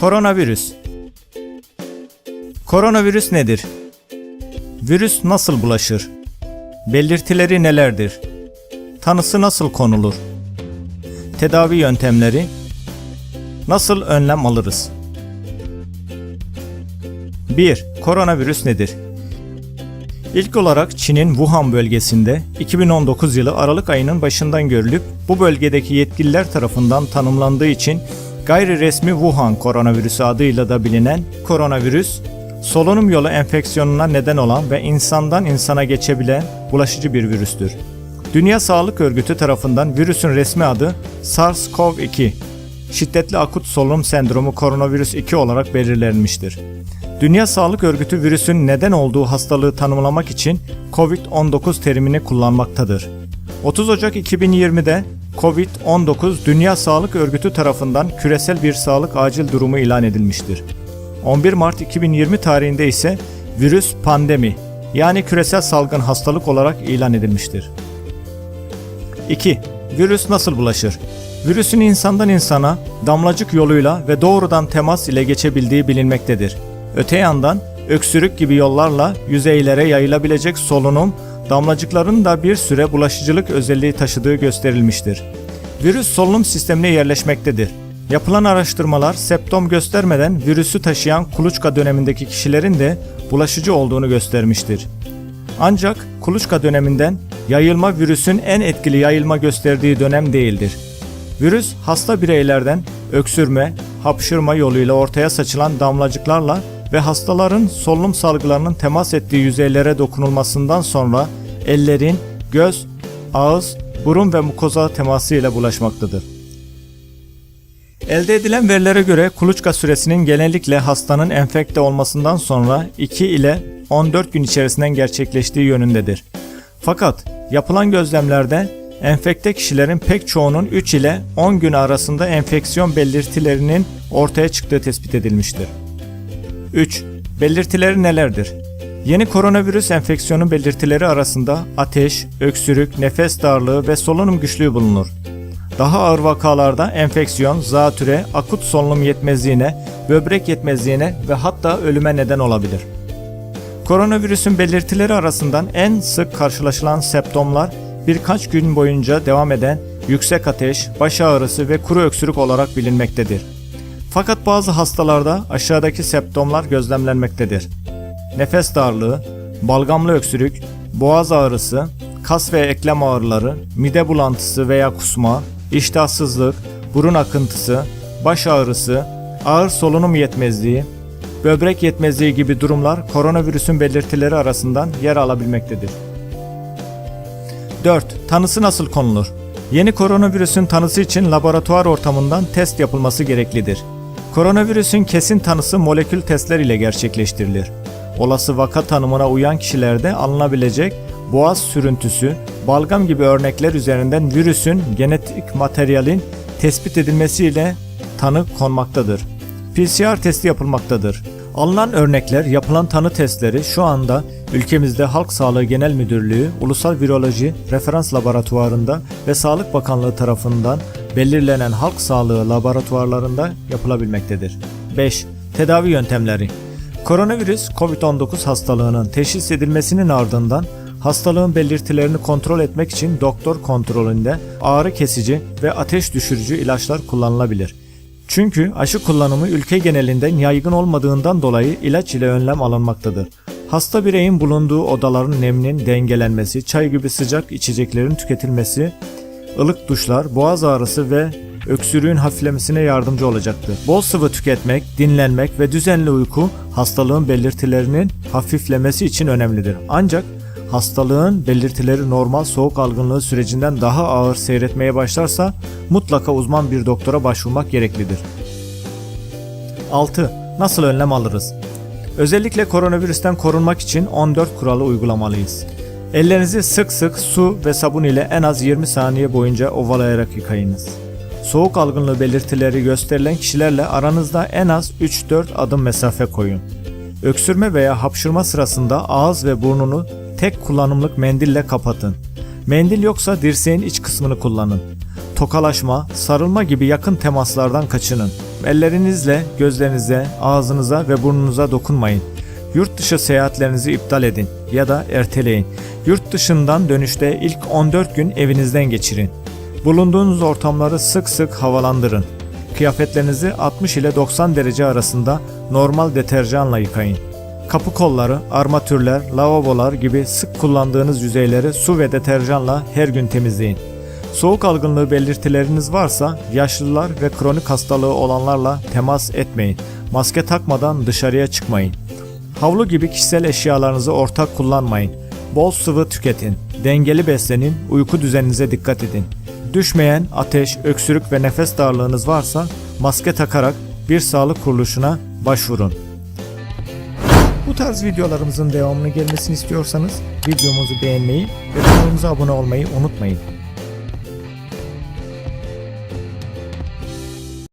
Koronavirüs Koronavirüs nedir? Virüs nasıl bulaşır? Belirtileri nelerdir? Tanısı nasıl konulur? Tedavi yöntemleri Nasıl önlem alırız? 1. Koronavirüs nedir? İlk olarak Çin'in Wuhan bölgesinde 2019 yılı Aralık ayının başından görülüp bu bölgedeki yetkililer tarafından tanımlandığı için gayri resmi Wuhan koronavirüsü adıyla da bilinen koronavirüs, solunum yolu enfeksiyonuna neden olan ve insandan insana geçebilen bulaşıcı bir virüstür. Dünya Sağlık Örgütü tarafından virüsün resmi adı SARS-CoV-2, şiddetli akut solunum sendromu koronavirüs 2 olarak belirlenmiştir. Dünya Sağlık Örgütü virüsün neden olduğu hastalığı tanımlamak için COVID-19 terimini kullanmaktadır. 30 Ocak 2020'de COVID-19 Dünya Sağlık Örgütü tarafından küresel bir sağlık acil durumu ilan edilmiştir. 11 Mart 2020 tarihinde ise virüs pandemi yani küresel salgın hastalık olarak ilan edilmiştir. 2. Virüs nasıl bulaşır? Virüsün insandan insana damlacık yoluyla ve doğrudan temas ile geçebildiği bilinmektedir. Öte yandan öksürük gibi yollarla yüzeylere yayılabilecek solunum damlacıkların da bir süre bulaşıcılık özelliği taşıdığı gösterilmiştir. Virüs solunum sistemine yerleşmektedir. Yapılan araştırmalar septom göstermeden virüsü taşıyan kuluçka dönemindeki kişilerin de bulaşıcı olduğunu göstermiştir. Ancak kuluçka döneminden yayılma virüsün en etkili yayılma gösterdiği dönem değildir. Virüs hasta bireylerden öksürme, hapşırma yoluyla ortaya saçılan damlacıklarla ve hastaların solunum salgılarının temas ettiği yüzeylere dokunulmasından sonra ellerin, göz, ağız, burun ve mukoza teması ile bulaşmaktadır. Elde edilen verilere göre kuluçka süresinin genellikle hastanın enfekte olmasından sonra 2 ile 14 gün içerisinden gerçekleştiği yönündedir. Fakat yapılan gözlemlerde enfekte kişilerin pek çoğunun 3 ile 10 gün arasında enfeksiyon belirtilerinin ortaya çıktığı tespit edilmiştir. 3. Belirtileri nelerdir? Yeni koronavirüs enfeksiyonu belirtileri arasında ateş, öksürük, nefes darlığı ve solunum güçlüğü bulunur. Daha ağır vakalarda enfeksiyon, zatüre, akut solunum yetmezliğine, böbrek yetmezliğine ve hatta ölüme neden olabilir. Koronavirüsün belirtileri arasından en sık karşılaşılan septomlar birkaç gün boyunca devam eden yüksek ateş, baş ağrısı ve kuru öksürük olarak bilinmektedir. Fakat bazı hastalarda aşağıdaki septomlar gözlemlenmektedir. Nefes darlığı, balgamlı öksürük, boğaz ağrısı, kas ve eklem ağrıları, mide bulantısı veya kusma, iştahsızlık, burun akıntısı, baş ağrısı, ağır solunum yetmezliği, böbrek yetmezliği gibi durumlar koronavirüsün belirtileri arasından yer alabilmektedir. 4. Tanısı nasıl konulur? Yeni koronavirüsün tanısı için laboratuvar ortamından test yapılması gereklidir. Koronavirüsün kesin tanısı molekül testler ile gerçekleştirilir. Olası vaka tanımına uyan kişilerde alınabilecek boğaz sürüntüsü, balgam gibi örnekler üzerinden virüsün genetik materyalin tespit edilmesiyle tanı konmaktadır. PCR testi yapılmaktadır. Alınan örnekler, yapılan tanı testleri şu anda ülkemizde Halk Sağlığı Genel Müdürlüğü, Ulusal Viroloji Referans Laboratuvarında ve Sağlık Bakanlığı tarafından belirlenen halk sağlığı laboratuvarlarında yapılabilmektedir. 5. Tedavi yöntemleri Koronavirüs COVID-19 hastalığının teşhis edilmesinin ardından hastalığın belirtilerini kontrol etmek için doktor kontrolünde ağrı kesici ve ateş düşürücü ilaçlar kullanılabilir. Çünkü aşı kullanımı ülke genelinden yaygın olmadığından dolayı ilaç ile önlem alınmaktadır. Hasta bireyin bulunduğu odaların neminin dengelenmesi, çay gibi sıcak içeceklerin tüketilmesi, ılık duşlar, boğaz ağrısı ve öksürüğün hafiflemesine yardımcı olacaktır. Bol sıvı tüketmek, dinlenmek ve düzenli uyku hastalığın belirtilerinin hafiflemesi için önemlidir. Ancak hastalığın belirtileri normal soğuk algınlığı sürecinden daha ağır seyretmeye başlarsa mutlaka uzman bir doktora başvurmak gereklidir. 6. Nasıl önlem alırız? Özellikle koronavirüsten korunmak için 14 kuralı uygulamalıyız. Ellerinizi sık sık su ve sabun ile en az 20 saniye boyunca ovalayarak yıkayınız. Soğuk algınlığı belirtileri gösterilen kişilerle aranızda en az 3-4 adım mesafe koyun. Öksürme veya hapşırma sırasında ağız ve burnunu tek kullanımlık mendille kapatın. Mendil yoksa dirseğin iç kısmını kullanın. Tokalaşma, sarılma gibi yakın temaslardan kaçının. Ellerinizle gözlerinize, ağzınıza ve burnunuza dokunmayın. Yurt dışı seyahatlerinizi iptal edin ya da erteleyin. Yurt dışından dönüşte ilk 14 gün evinizden geçirin. Bulunduğunuz ortamları sık sık havalandırın. Kıyafetlerinizi 60 ile 90 derece arasında normal deterjanla yıkayın. Kapı kolları, armatürler, lavabolar gibi sık kullandığınız yüzeyleri su ve deterjanla her gün temizleyin. Soğuk algınlığı belirtileriniz varsa yaşlılar ve kronik hastalığı olanlarla temas etmeyin. Maske takmadan dışarıya çıkmayın. Havlu gibi kişisel eşyalarınızı ortak kullanmayın. Bol sıvı tüketin. Dengeli beslenin, uyku düzeninize dikkat edin. Düşmeyen ateş, öksürük ve nefes darlığınız varsa maske takarak bir sağlık kuruluşuna başvurun. Bu tarz videolarımızın devamını gelmesini istiyorsanız videomuzu beğenmeyi ve kanalımıza abone olmayı unutmayın.